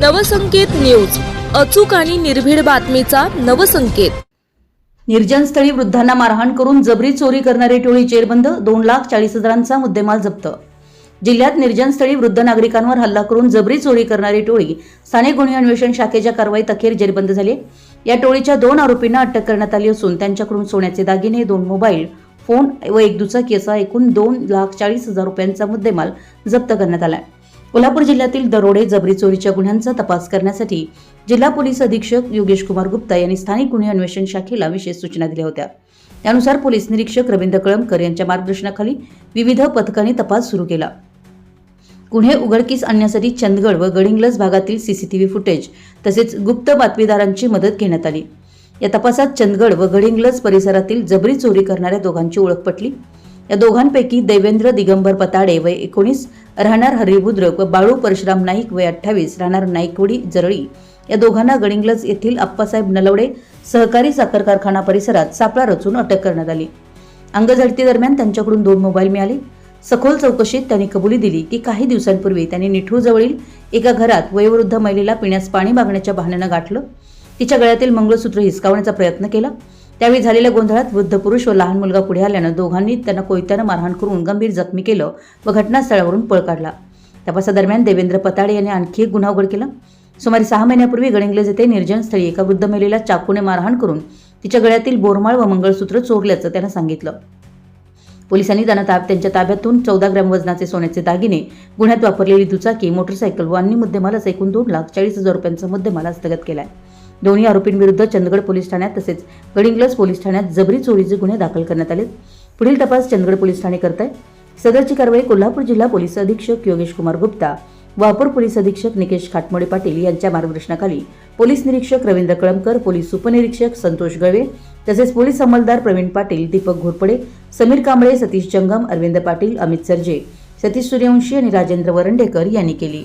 Navsanket news. अचूक आणि निर्भीड बातमीचा नवसंकेत. निर्जनस्थळी वृद्धांना मारहाण करून जबरी चोरी करणारी टोळी जेरबंद दोन लाख चाळीस हजारांचा मुद्देमाल जप्त. जिल्ह्यात निर्जनस्थळी वृद्ध नागरिकांवर हल्ला करून जबरी चोरी करणारी टोळी स्थानिक गुन्हे अन्वेषण शाखेच्या कारवाईत अखेर जेरबंद झाली. या टोळीच्या दोन आरोपींना अटक करण्यात आली असून त्यांच्याकडून सोन्याचे दागिने दोन मोबाईल फोन व एक दुचाकी असा एकूण दोन लाख चाळीस हजार रुपयांचा मुद्देमाल जप्त करण्यात आला आहे. कोल्हापूर जिल्ह्यातील दरोडे जबरी चोरीच्या गुन्ह्यांचा तपास करण्यासाठी जिल्हा पोलीस अधीक्षक योगेश कुमार गुप्ता यांनी स्थानिक गुन्हे अन्वेषण शाखेला विशेष सूचना दिल्या होत्या. त्यानुसार पोलीस निरीक्षक रवींद्र कळमकर यांच्या मार्गदर्शनाखाली विविध पथकांनी तपास सुरू केला. गुन्हे उघडकीस आणण्यासाठी चंदगड व गडिंग्लज भागातील सीसीटीव्ही फुटेज तसेच गुप्त बातमीदारांची मदत घेण्यात आली. या तपासात चंदगड व गडिंग्लज परिसरातील जबरी चोरी करणाऱ्या दोघांची ओळख पटली. या दोघांपैकी देवेंद्र दिगंबर पताडे व एकोणीस राहणार हरिभुद्रक व बाळू परशुराम नाईक वय अठ्ठावीस राहणार नाईकवडी जरळी. या दोघांना गडिंग्लज येथील अप्पासाहेब नलवडे सहकारी साखर कारखाना परिसरात सापळा रचून अटक करण्यात आली. अंगझडतीदरम्यान त्यांच्याकडून दोन मोबाईल मिळाले. सखोल चौकशीत त्यांनी कबुली दिली की काही दिवसांपूर्वी त्यांनी निठूरजवळील एका घरात वयोवृद्ध महिलेला पिण्यास पाणी मागण्याच्या बहाण्यानं गाठलं. तिच्या गळ्यातील मंगळसूत्र हिसकावण्याचा प्रयत्न केला. त्यावेळी झालेल्या गोंधळात वृद्ध पुरुष व लहान मुलगा पुढे आल्यानं दोघांनी त्यांना कोयत्यानं मारहाण करून गंभीर जखमी केलं व घटनास्थळावरून पळ काढला. तपासादरम्यान देवेंद्र पताडे यांनी आणखी एक गुन्हा उघड केला. सुमारे सहा महिन्यापूर्वी गडिंग्लज येथे निर्जन स्थळी एका वृद्ध महिलेला चाकूने मारहाण करून तिच्या गळ्यातील बोरमाळ व मंगळसूत्र चोरल्याचं त्यानं सांगितलं. पोलिसांनी त्यांना ताब त्यांच्या ताब्यातून चौदा ग्रॅम वजनाचे सोन्याचे दागिने गुन्ह्यात वापरलेली दुचाकी मोटरसायकल व अन्य मुद्देमालाच एकूण दोन लाख चाळीस हजार रुपयांचा मुद्देमाल हस्तगत आहे दोन्ही आरोपींविरुद्ध चंदगड पोलीस ठाण्यात तसेच गडिंग्लज पोलीस ठाण्यात जबरी चोरीचे गुन्हे दाखल करण्यात आले. पुढील तपास चंदगड पोलीस ठाणे करत आहे सदरची कारवाई कोल्हापूर जिल्हा पोलीस अधीक्षक योगेश कुमार गुप्ता वापर पोलीस अधीक्षक निकेश खाटमोडे पाटील यांच्या मार्गदर्शनाखाली पोलीस निरीक्षक रवींद्र कळमकर पोलीस उपनिरीक्षक संतोष गळवे तसेच पोलीस अंमलदार प्रवीण पाटील दीपक घोरपडे समीर कांबळे सतीश जंगम अरविंद पाटील अमित सरजे सतीश सूर्यवंशी आणि राजेंद्र वरंडेकर यांनी केली.